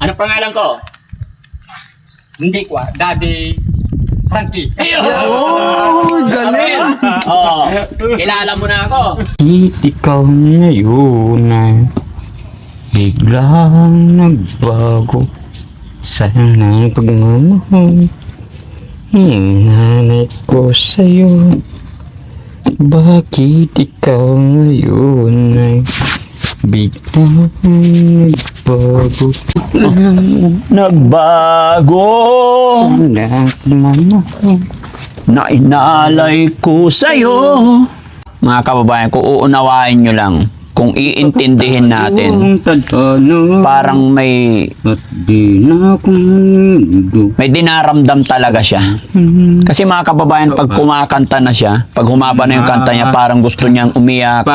Ano pangalan ko? Hindi ko, ah. Daddy Frankie. Oh, galing! Oo. Kilala mo na ako. Ikaw ngayon ay biglang nagbago sa ng pagmamahal Hinanay ko sa'yo Bakit ikaw ngayon ay biglang nagbago Nagbago na inalay ko sa'yo. Mga kababayan, kung uunawain nyo lang, kung iintindihin natin, parang may may dinaramdam talaga siya. Kasi mga kababayan, pag kumakanta na siya, pag humaba na yung kanta niya, parang gusto niyang umiyak,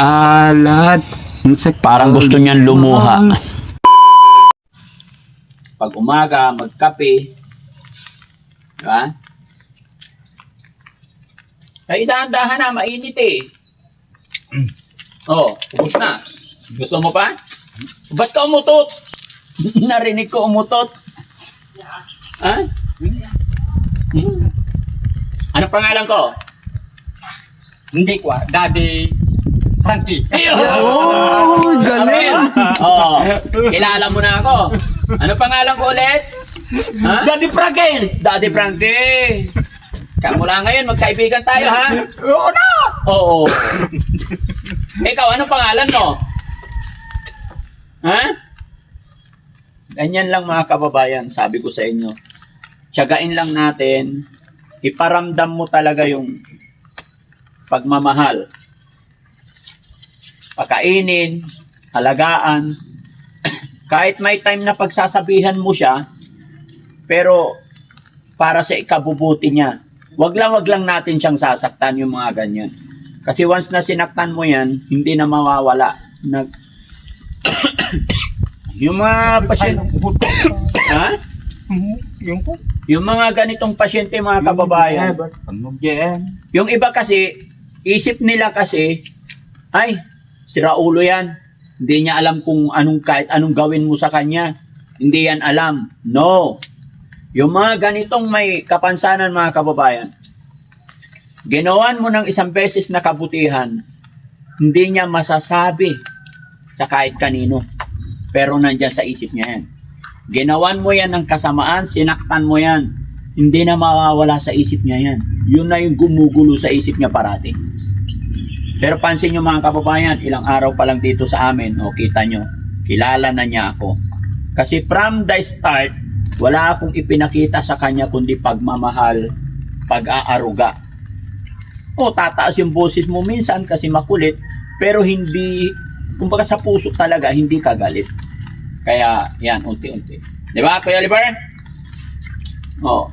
Palat parang gusto niyang lumuha. Pag umaga, magkape. Diba? Ay, dahan-dahan na, mainit eh. Oh, ubos na. Gusto mo pa? Ba't ka umutot? Narinig ko umutot. Ha? Hmm. Ano pangalan ko? Hindi ko, ah. Daddy Frankie. Oh, galing! Oo. Kilala mo na ako. Ano pangalan ko ulit? Ha? Daddy Frankie! Daddy Frankie. Kamula ngayon, magkaibigan tayo, ha? Oo na! Oo. Ikaw, ano pangalan mo? Ha? Ganyan lang mga kababayan, sabi ko sa inyo. Tiyagain lang natin, iparamdam mo talaga yung pagmamahal. Pakainin, alagaan. Kahit may time na pagsasabihan mo siya, pero para sa ikabubuti niya. Wag lang wag lang natin siyang sasaktan yung mga ganyan. Kasi once na sinaktan mo yan, hindi na mawawala. Nag yung mga pasyente, ha? Yung po. Yung mga ganitong pasyente mga kababayan, yan? yung iba kasi, isip nila kasi, ay, si Raulo yan. Hindi niya alam kung anong kahit anong gawin mo sa kanya. Hindi yan alam. No. Yung mga ganitong may kapansanan mga kababayan, ginawan mo ng isang beses na kabutihan, hindi niya masasabi sa kahit kanino. Pero nandyan sa isip niya yan. Ginawan mo yan ng kasamaan, sinaktan mo yan. Hindi na mawawala sa isip niya yan. Yun na yung gumugulo sa isip niya parati. Pero pansin nyo mga kababayan, ilang araw pa lang dito sa amin, o kita nyo, kilala na niya ako. Kasi from the start, wala akong ipinakita sa kanya kundi pagmamahal, pag-aaruga. O tataas yung boses mo minsan kasi makulit, pero hindi, kumbaga sa puso talaga, hindi ka galit. Kaya, yan, unti-unti. Di ba, Kuya Oliver? Oo.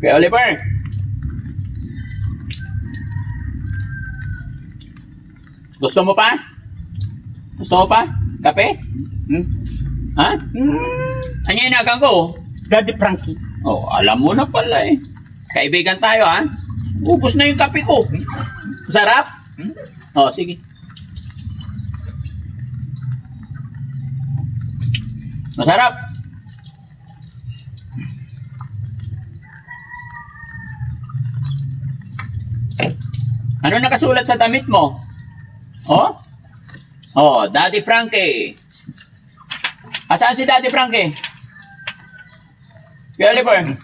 Kuya Oliver? Gusto mo pa? Gusto mo pa? Kape? Hmm? Ha? Ano yung inagang ko? Daddy Frankie. Oh, alam mo na pala eh. Kaibigan tayo ha. Ubus na yung kape ko. Sarap? Oh, sige. Masarap. Ano nakasulat sa damit mo? Oh? Oh, Daddy Frankie. Asaan si Daddy Frankie? Kuya Oliver,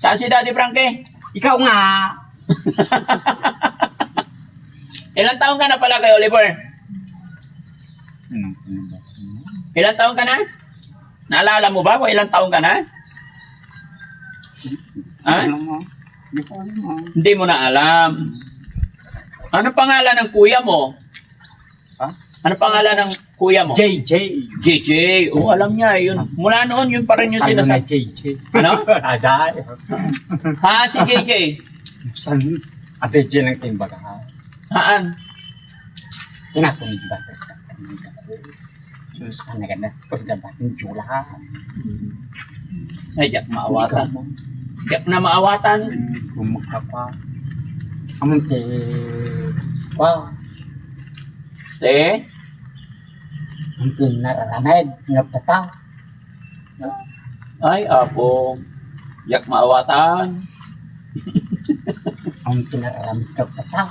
saan si Daddy Frankie? Ikaw nga. Ilang taon ka na pala kay Oliver? Ilang taon ka na? Naalala mo ba kung ilang taon ka na? Ha? Hindi mo na alam. Ano pangalan ng kuya mo? Ano pangalan ng kuya mo? JJ. JJ. Oh, alam niya yun. Mula noon yun pa rin yung Ano na sinasabi. JJ? Ano? Aday. Ha, si JJ. San? Ate J ng timbaga. Haan? Inakunig ba? Terus ka na ganda. Pagdabating jula. Ay, Jack, maawatan mo. Jack na maawatan. Kumaka pa. Amunti. Wow. Eh? Ang pinararamid, nagtata. Ay, apo. Yak maawatan. Ang pinararamid, nagtata.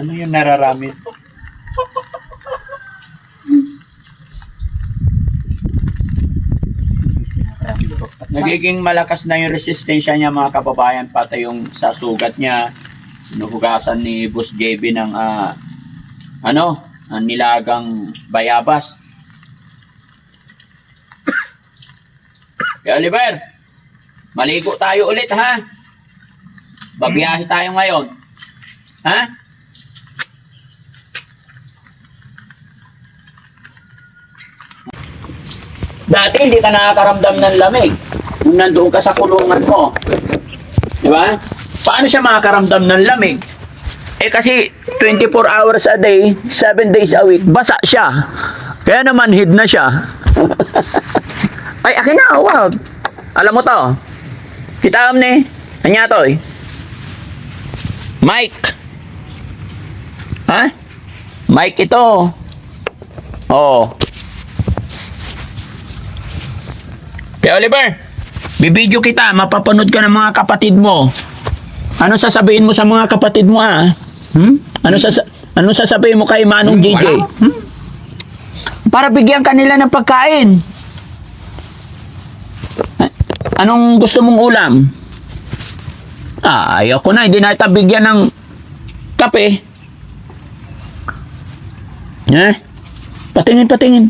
Ano yung nagtata. Nagiging malakas na yung resistensya niya mga kababayan pati yung sa sugat niya. Sinuhugasan ni Boss JB ng ah, ano, ang nilagang bayabas. Kaya Oliver, maligo tayo ulit ha. Babiyahe tayo ngayon. Ha? Dati hindi ka nakakaramdam ng lamig nung nandoon ka sa kulungan mo. Di ba? Paano siya makakaramdam ng lamig? Eh kasi 24 hours a day, 7 days a week, basa siya. Kaya naman hid na siya. Ay, akin na, wag. Alam mo to. Kita ni. Anya to eh. Mike. Ha? Mike ito. Oh. Kaya Oliver, bibidyo kita, mapapanood ka ng mga kapatid mo. Ano sasabihin mo sa mga kapatid mo ah? Hmm? Ano sasa ano sasabihin mo kay Manong DJ? Hmm? Para bigyan kanila ng pagkain. Anong gusto mong ulam? Ah, ayaw ko na, hindi na kita bigyan ng kape. Eh? Patingin, patingin.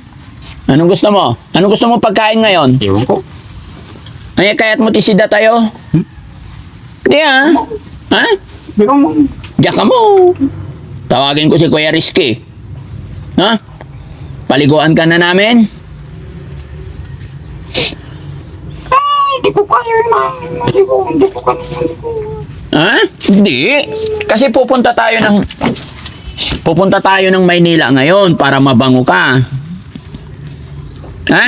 Anong gusto mo? Anong gusto mo pagkain ngayon? Ewan ko. Ay, kaya't mo tisida tayo? Hindi ah. Ha? Ko mo. Diyan ka mo. Tawagin ko si Kuya Rizky. Ha? Paliguan ka na namin? Hindi ko kaya na. Hindi ko, hindi ko kaya maligo. Ha? Hindi. Kasi pupunta tayo ng pupunta tayo ng Maynila ngayon para mabango ka. Ha?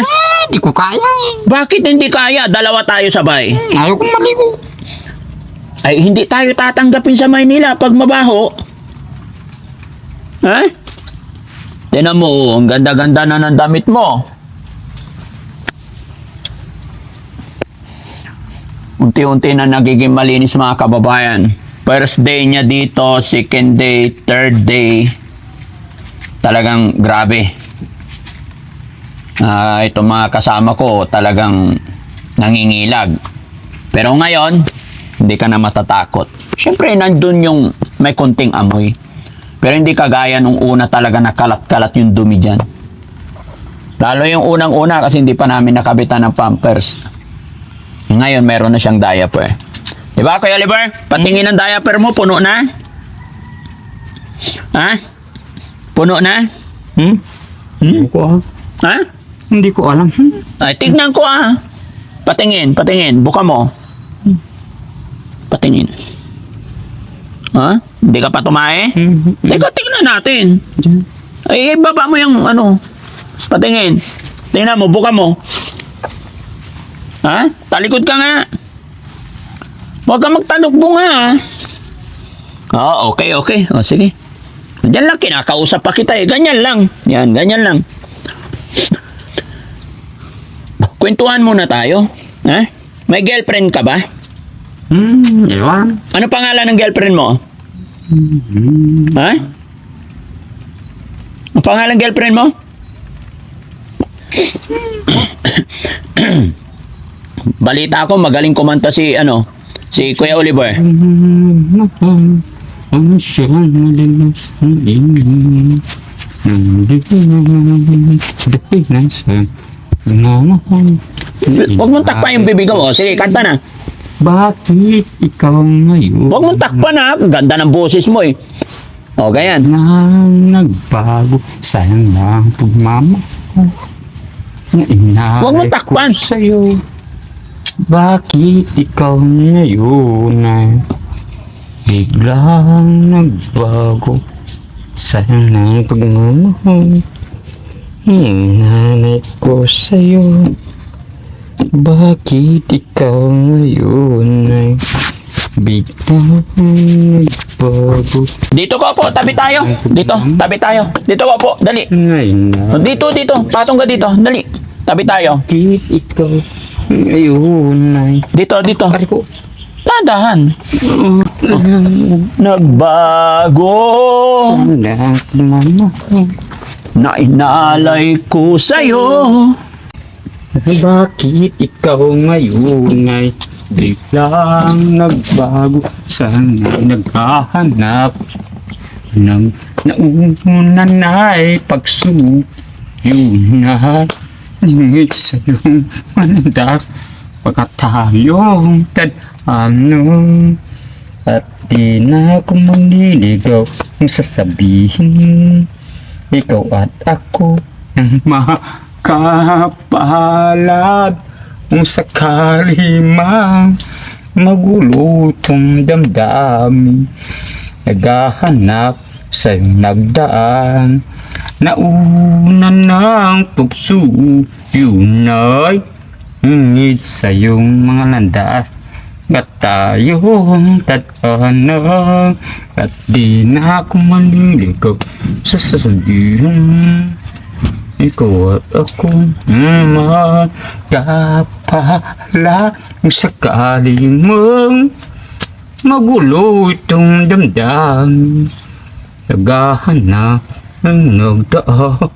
Hindi ko kaya. Bakit hindi kaya? Dalawa tayo sabay. Ayaw ko maligo. Ay, hindi tayo tatanggapin sa Maynila pag mabaho. Ha? Tinan mo, oh, ang ganda-ganda na ng damit mo. Unti-unti na nagiging malinis mga kababayan. First day niya dito, second day, third day. Talagang grabe. Ah, itong mga kasama ko talagang nangingilag. Pero ngayon, hindi ka na matatakot. Siyempre, nandun yung may konting amoy. Pero hindi kagaya nung una talaga nakalat-kalat yung dumi dyan. Lalo yung unang-una kasi hindi pa namin nakabitan ng pampers. Ngayon, meron na siyang diaper. Di ba, Kuya Oliver? Patingin ng diaper mo, puno na? Ha? Puno na? Hmm? Hindi ko ah. Ha? Hindi ko alam. Hmm. Ay, tignan ko ah. Patingin, patingin. Buka mo. Patingin. Ha? Hindi ka pa tumae? Hmm. Teka, tignan natin. Ay, baba mo yung ano. Patingin. Tingnan mo, buka mo. Ha? Talikod ka nga. Huwag ka magtalukbo nga. Oo, okay, okay. O, sige. Diyan lang, kinakausap pa kita eh. Ganyan lang. Yan, ganyan lang. Kwentuhan muna tayo. Ha? May girlfriend ka ba? Hmm, ewan. Ano pangalan ng girlfriend mo? Hmm. Ha? Ang pangalan ng girlfriend mo? Balita ko magaling kumanta si ano, si Kuya Oliver. Ang siyang malinis ang ingin. Hindi ko dahil nasa nangahan. Huwag mong takpan yung bibig mo. Sige, kanta na. Bakit ikaw ngayon? Huwag mong takpan ha. Ganda ng boses mo eh. O, ganyan. Nang nagbago sayang lang pagmamahal na inaalay Huwag mo takpan. ko sa'yo. Bakit ikaw ngayon ay biglang nagbago sayang lang pagmamahal Hinanay ko sa'yo Bakit ikaw ngayon ay biglang nagbago nagbago Dito ko po, tabi tayo. Dito, tabi tayo. Dito ko po, dali. Ngayon na Dito, dito. Patong ka dito. Dali. Tabi tayo. Bakit ikaw ngayon ay Dito, dito. Pare ko Tadahan. Nagbago na inalay ko sa'yo. Bakit ikaw ngayon ay biglang nagbago? Sana naghahanap ng nauna na'y pagsuyo na Ningit sa iyong manandas Pagka tayong tadhano. At di na ako maniligaw Kung sasabihin. Ikaw at ako Ang makapalad Kung sakali Magulutong damdamin. Naghahanap sa iyong nagdaan Nauna ng tukso. Yun ay Ngit sa iyong mga landas. At tayong tadhana At di na ako maniligaw Sa sasabihin ikaw at ako magkapala sakali mong magulo itong damdamin Naghahanap ng nagdaan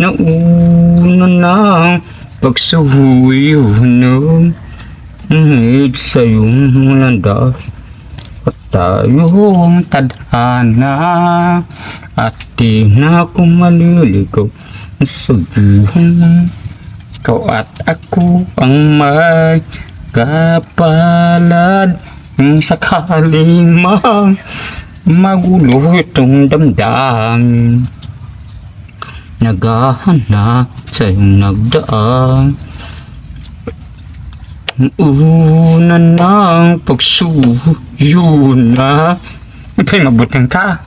Nauna ng pagsuyo ng Ngit sa iyong landas At tayong tadhana. At di na ako maliligaw Sabihin Ikaw at ako ang magkapalad Kung sakali mang magulo itong damdamin Naghahanap sa iyong nagdaan Una ng pagsuyo na Ipa'y mabuting ka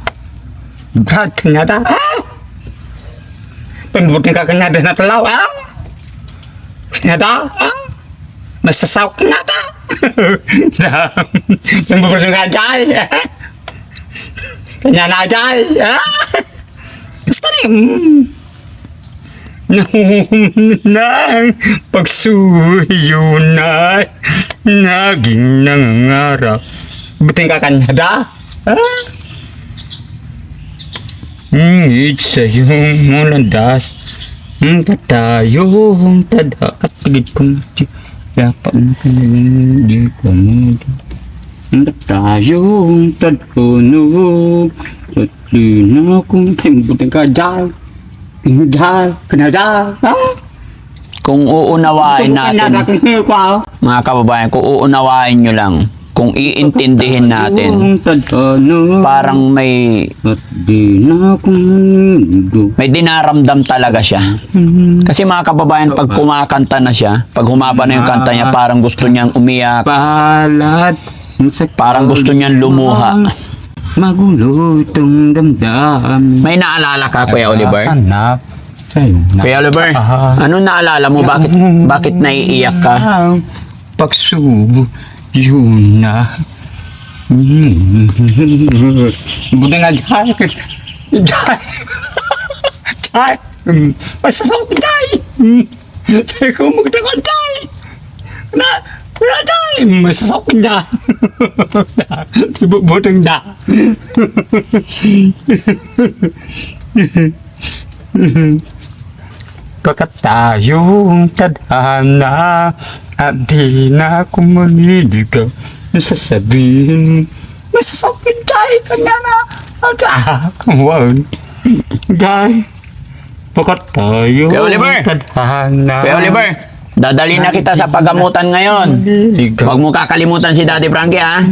Brad, kanyada ah! Ipa'y mabuting ka kanyada na talaw ah! Kanyada ah! Masasaw kanyada Ipa'y mabuting ka jay ah! Kanyada jay ah! Basta rin Nang pagsuyo na naging nangangarap. Buting ka kanyada? Ha? Ngit sa iyong mulandas. Ang tatayong tada katigid kong dapat na kanyang di ko mo tatayong tadpunog at di na akong buting ka dyan. Dyan, kanada, ha? Kung uunawain natin, mga kababayan, kung uunawain nyo lang, kung iintindihin natin, parang may na may dinaramdam talaga siya. Kasi mga kababayan, pag kumakanta na siya, pag humaba na yung kanta niya, parang gusto niyang umiyak, Palad. parang gusto niyang lumuha. Magulo itong damdam. May naalala ka, Kuya Oliver? Hanap sa'yo. Kuya Oliver, ano naalala mo? Bakit, bakit naiiyak ka? Ang Pagsubo, yun na. Buti nga dyan. Dyan. Dyan. Masasakit dyan. Teka, magtagal dyan. Na, na dyan. Masasakit dyan. Butang da. Pagkatayong tadhana at di na ako maniligaw sasabihin masasakit tayo ka na na at akawan dahil pagkatayong Kuya Oliver! tadhana Kuya Oliver, dadali na kita sa pagamutan ngayon. maniligaw Huwag mo kakalimutan si Daddy Frankie, ha?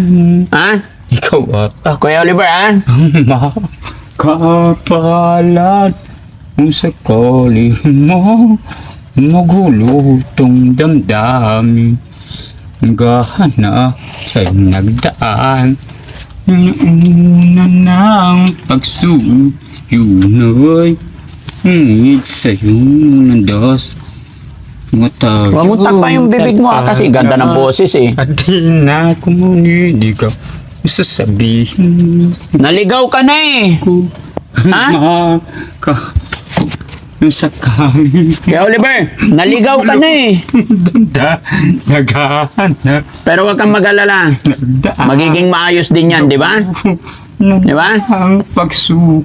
Ha? ikaw at ako Kuya Oliver, ha? Kung sakali mo magulo itong damdamin Gahana sa nagdaan Una ng pagsuyo na'y Ngit sa iyong nandas Huwag mo takpan yung bibig mo, ha? Kasi ganda ng boses, eh. At di na ako maniligaw sasabihin Naligaw ka na eh. Ha? Maka, yung sakali. Kuya Oliver, naligaw ka na eh. Danda, naghahanap. Pero huwag kang mag-alala. Magiging maayos din yan, di ba? Di ba? Ang pagsuyo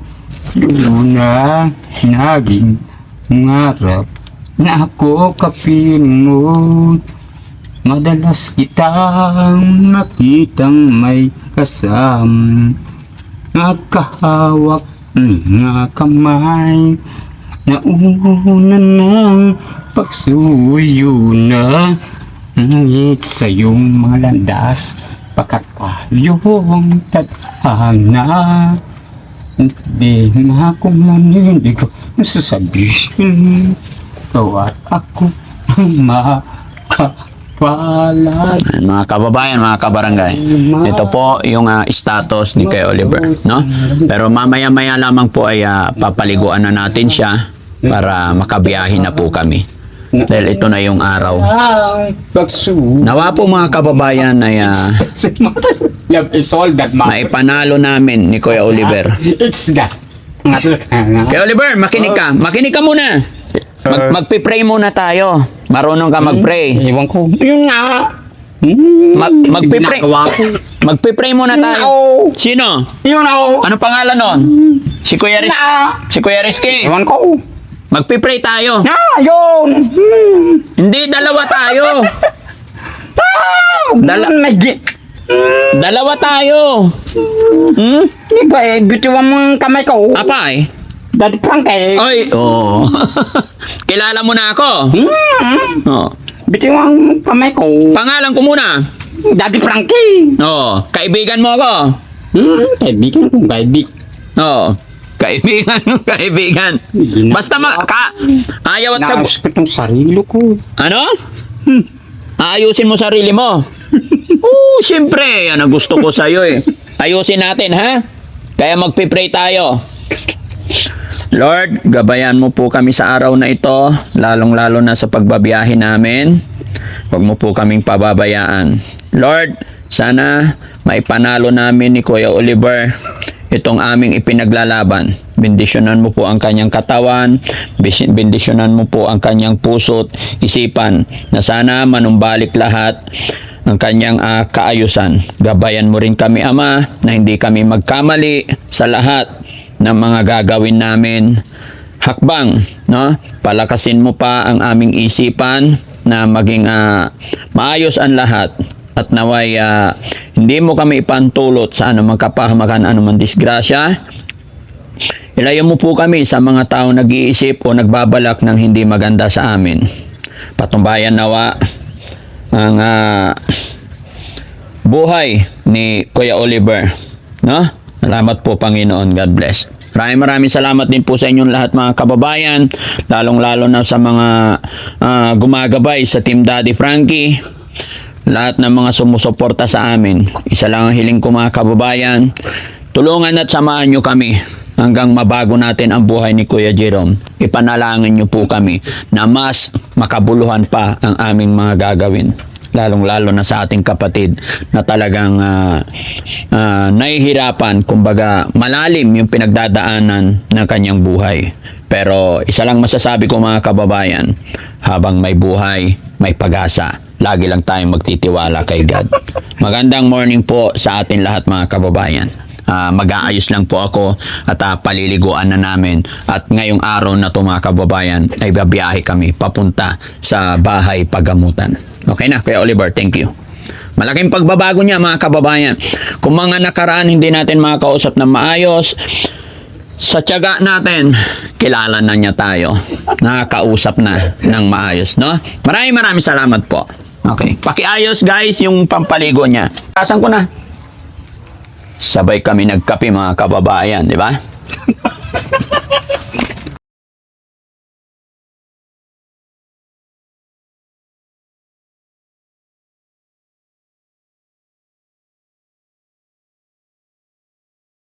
na naging ngarap na ako kapiling. Madalas kitang nakitang may kasam. Nagkahawak nga kamay na una ng pagsuyo na. Nangit sa iyong mga landas Pagkat tayong tadhana. Hindi nga ako man hindi ko sasabihin Ikaw at ako ang makapalad Mga kababayan, mga kabarangay. Ito po yung ah, status ni Kuya Oliver, no? Pero mamaya-maya lamang po ay ah, papaliguan na natin siya para makabiyahin na po kami. Dahil ito na yung araw. Nawa po mga kababayan ay Love is all that matters maipanalo namin ni Kuya Oliver. It's that Kuya Oliver, makinig ka. Makinig ka muna. Mag magpi-pray muna tayo. Marunong ka mag-pray. Ewan ko Yun nga Mag magpi-pray. Ginagawa ko Magpi-pray muna tayo. No. Sino? Yun ako Ano pangalan nun? Si Kuya Ris Si Kuya Rizky. Ewan ko Magpi-pray tayo. Na, yun! Hmm. Hindi, dalawa tayo. Dala- Nag- Dalawa tayo. Hmm? Di ba eh, bitiwan mo ang kamay ko. Apa eh? Daddy Frank eh. Oy, oh. Kilala mo na ako. Hmm. Oh. Bitiwan mo ang kamay ko. Pangalan ko muna. Daddy Frankie. Oh, kaibigan mo ako. Hmm, kaibigan ko, kaibigan. Oo. Kaibigan, kaibigan. Basta ma ka ayaw at sab Naayos ko sarili ko. ano? Aayusin mo sarili mo. Oo, siyempre. Yan ang gusto ko sa iyo eh. Ayusin natin, ha? Kaya magpi-pray tayo. Lord, gabayan mo po kami sa araw na ito, lalong-lalo na sa pagbabiyahe namin. Huwag mo po kaming pababayaan. Lord, sana maipanalo namin ni Kuya Oliver itong aming ipinaglalaban. Bendisyonan mo po ang kanyang katawan, bendisyonan mo po ang kanyang puso't isipan na sana manumbalik lahat ang kanyang ah, kaayusan. Gabayan mo rin kami, Ama, na hindi kami magkamali sa lahat ng mga gagawin namin. Hakbang, no? Palakasin mo pa ang aming isipan na maging ah, maayos ang lahat at naway ah, hindi mo kami ipantulot sa anumang kapahamakan, anumang disgrasya. Ilayo mo po kami sa mga taong nag-iisip o nagbabalak ng hindi maganda sa amin. Patumbayan nawa ang ah, buhay ni Kuya Oliver. No? Salamat po Panginoon. God bless. Maraming maraming salamat din po sa inyong lahat mga kababayan, lalong-lalo na sa mga ah, gumagabay sa Team Daddy Frankie, lahat ng mga sumusuporta sa amin. Isa lang ang hiling ko mga kababayan, tulungan at samahan nyo kami hanggang mabago natin ang buhay ni Kuya Jerome. Ipanalangin nyo po kami na mas makabuluhan pa ang aming mga gagawin lalong-lalo na sa ating kapatid na talagang ah, ah, nahihirapan, kumbaga malalim yung pinagdadaanan ng kanyang buhay. Pero isa lang masasabi ko mga kababayan, habang may buhay, may pag-asa. Lagi lang tayong magtitiwala kay God. Magandang morning po sa atin lahat mga kababayan. Ah, mag-aayos lang po ako at ah, paliliguan na namin. At ngayong araw na to mga kababayan ay babiyahe kami papunta sa bahay pagamutan. Okay na, Kuya Oliver, thank you. Malaking pagbabago niya mga kababayan. Kung mga nakaraan hindi natin makakausap na maayos, sa tiyaga natin, kilala na niya tayo. Nakakausap na ng maayos, no? Maraming maraming salamat po. Okay. Pakiayos guys yung pampaligo niya. Kasan ko na? Sabay kami nagkape mga kababayan, di ba?